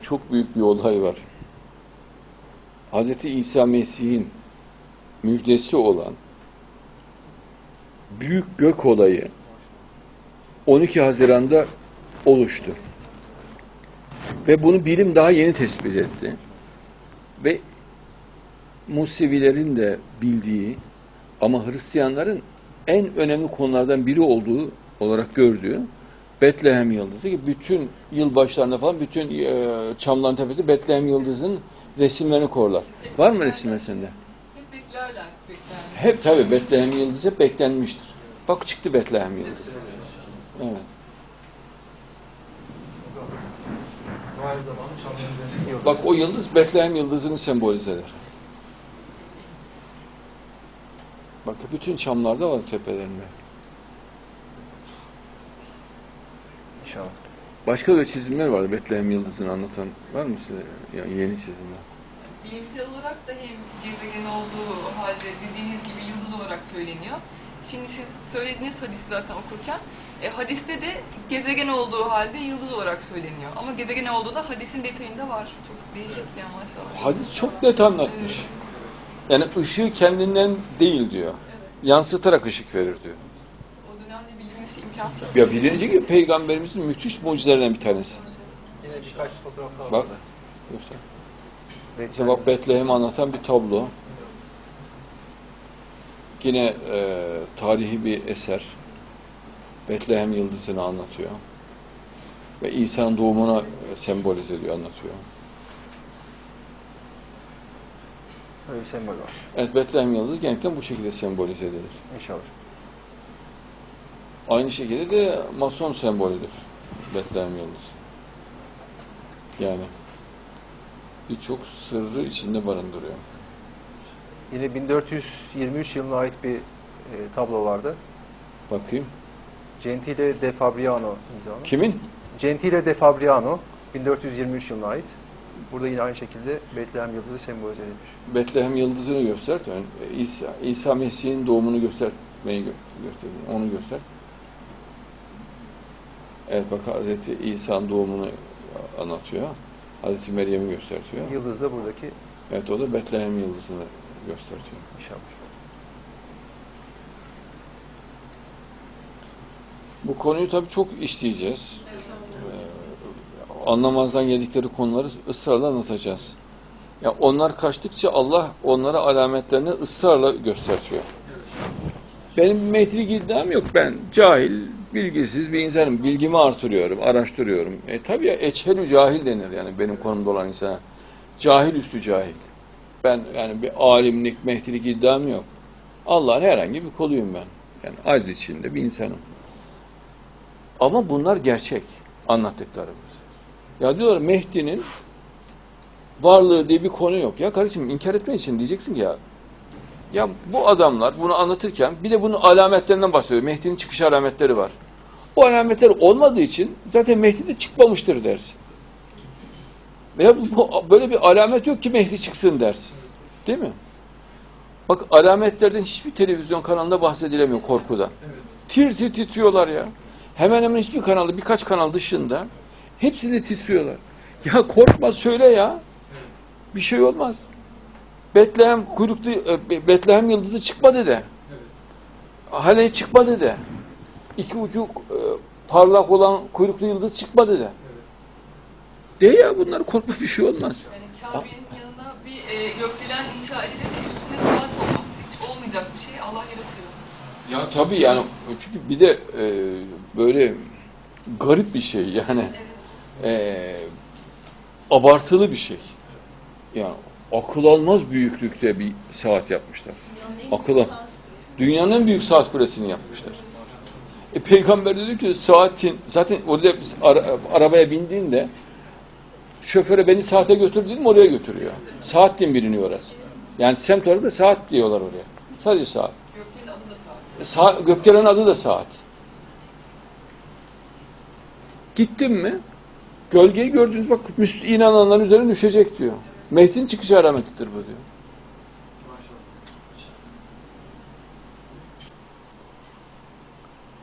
çok büyük bir olay var. Hz. İsa Mesih'in müjdesi olan büyük gök olayı 12 Haziran'da oluştu. Ve bunu bilim daha yeni tespit etti. Ve Musevilerin de bildiği ama Hristiyanların en önemli konulardan biri olduğu olarak gördüğü Betlehem yıldızı ki bütün yılbaşlarında falan bütün e, çamların tepesi Betlehem yıldızının resimlerini korlar. Var mı resimler sende? Hep beklerler. Hep tabi Betlehem yıldızı hep beklenmiştir. Bak çıktı Betlehem yıldızı. Evet. Bak o yıldız Betlehem yıldızını sembolize eder. Bak bütün çamlarda var tepelerinde. İnşallah. Başka da çizimler vardı Betlehem yıldızını anlatan. Var mı size yani yeni çizimler? Bilimsel olarak da hem gezegen olduğu halde dediğiniz gibi yıldız olarak söyleniyor. Şimdi siz söylediğiniz hadisi zaten okurken e, hadiste de gezegen olduğu halde yıldız olarak söyleniyor. Ama gezegen olduğu da hadisin detayında var. Çok değişik ya maşallah. Hadis çok net anlatmış. Yani ışığı kendinden değil diyor. Yansıtarak ışık verir diyor. Bilinmesi imkansız. Ya bilince ki peygamberimizin müthiş mucizelerinden bir tanesi. Yine birkaç fotoğraf Bak. Ve İşte bak Betlehem'i anlatan bir tablo. Yine e, tarihi bir eser. Betlehem yıldızını anlatıyor. Ve İsa'nın doğumuna e, sembolize ediyor, anlatıyor. Böyle bir sembol var. Evet Betlehem yıldızı genellikle bu şekilde sembolize edilir. İnşallah. Aynı şekilde de mason sembolüdür Betlehem yıldızı. Yani birçok sırrı içinde barındırıyor. Yine 1423 yılına ait bir e, tablo vardı. Bakayım. Gentile de Fabriano imzalı. Kimin? Gentile de Fabriano 1423 yılına ait. Burada yine aynı şekilde Betlehem yıldızı sembolize edilmiş. Betlehem yıldızını göster. Yani İsa, İsa Mesih'in doğumunu göstermeyi gö- göster. Onu göster. Evet bak Hazreti İsa'nın doğumunu anlatıyor. Hazreti Meryem'i gösteriyor. Yıldız da buradaki Evet o da Betlehem yıldızını gösteriyor. inşallah. Bu konuyu tabii çok işleyeceğiz. Ee, anlamazdan geldikleri konuları ısrarla anlatacağız. Ya onlar kaçtıkça Allah onlara alametlerini ısrarla gösteriyor. Benim mehdilik iddiam yok. Ben cahil, bilgisiz bir insanım. Bilgimi artırıyorum, araştırıyorum. E tabii ya eçhelü cahil denir yani benim konumda olan insana. Cahil üstü cahil. Ben yani bir alimlik, mehdilik iddiam yok. Allah'ın herhangi bir koluyum ben. Yani az içinde bir insanım. Ama bunlar gerçek anlattıklarımız. Ya diyorlar Mehdi'nin varlığı diye bir konu yok. Ya kardeşim inkar etme için diyeceksin ki ya ya bu adamlar bunu anlatırken bir de bunun alametlerinden bahsediyor. Mehdi'nin çıkış alametleri var. O alametler olmadığı için zaten Mehdi de çıkmamıştır dersin. Veya bu, böyle bir alamet yok ki Mehdi çıksın dersin. Değil mi? Bak alametlerden hiçbir televizyon kanalında bahsedilemiyor korkudan. Tir tir titriyorlar ya. Hemen hemen hiçbir kanalda birkaç kanal dışında hepsi de titriyorlar. Ya korkma söyle ya. Bir şey olmaz. Betlehem kuyruklu e, Betlehem yıldızı çıkmadı de. Hale çıkmadı de. İki ucu e, parlak olan kuyruklu yıldız çıkmadı de. De ya bunlar korkma bir şey olmaz. Yani Kabe'nin yanına bir e, gökdelen inşa edilir de üstünde saat olmaz. Hiç olmayacak bir şey Allah yaratıyor. Ya tabii yani çünkü bir de e, böyle garip bir şey yani e, abartılı bir şey. Yani akıl almaz büyüklükte bir saat yapmışlar. Akıl al- Dünyanın en büyük saat kulesini yapmışlar. E, Peygamber dedi ki saatin zaten orada ara- arabaya bindiğinde şoföre beni saate götür dedim oraya götürüyor. Saat diye biliniyor orası. Yani semt olarak da saat diyorlar oraya. Sadece saat. Göklerin adı da saat. Sa Gökdelen'in adı da saat. Gittim mi? Gölgeyi gördünüz bak inananların üzerine düşecek diyor. Mehdi'nin çıkış alametidir bu diyor.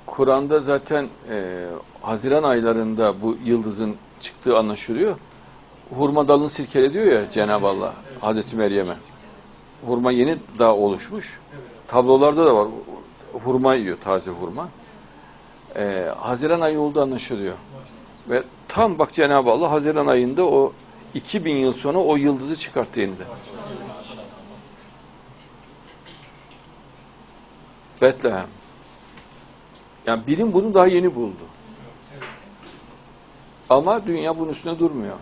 Kur'an'da zaten e, Haziran aylarında bu yıldızın çıktığı anlaşılıyor. hurma dalını sirkele diyor ya Cenab-ı Allah Hazreti Meryem'e. Hurma yeni daha oluşmuş. Tablolarda da var. Hurma yiyor, taze hurma. Ee, Haziran ayı olduğu anlaşılıyor. Ve tam bak Cenab-ı Allah Haziran ayında o 2000 yıl sonra o yıldızı çıkarttı yeniden. Betlehem. Yani bilim bunu daha yeni buldu. Ama dünya bunun üstüne durmuyor.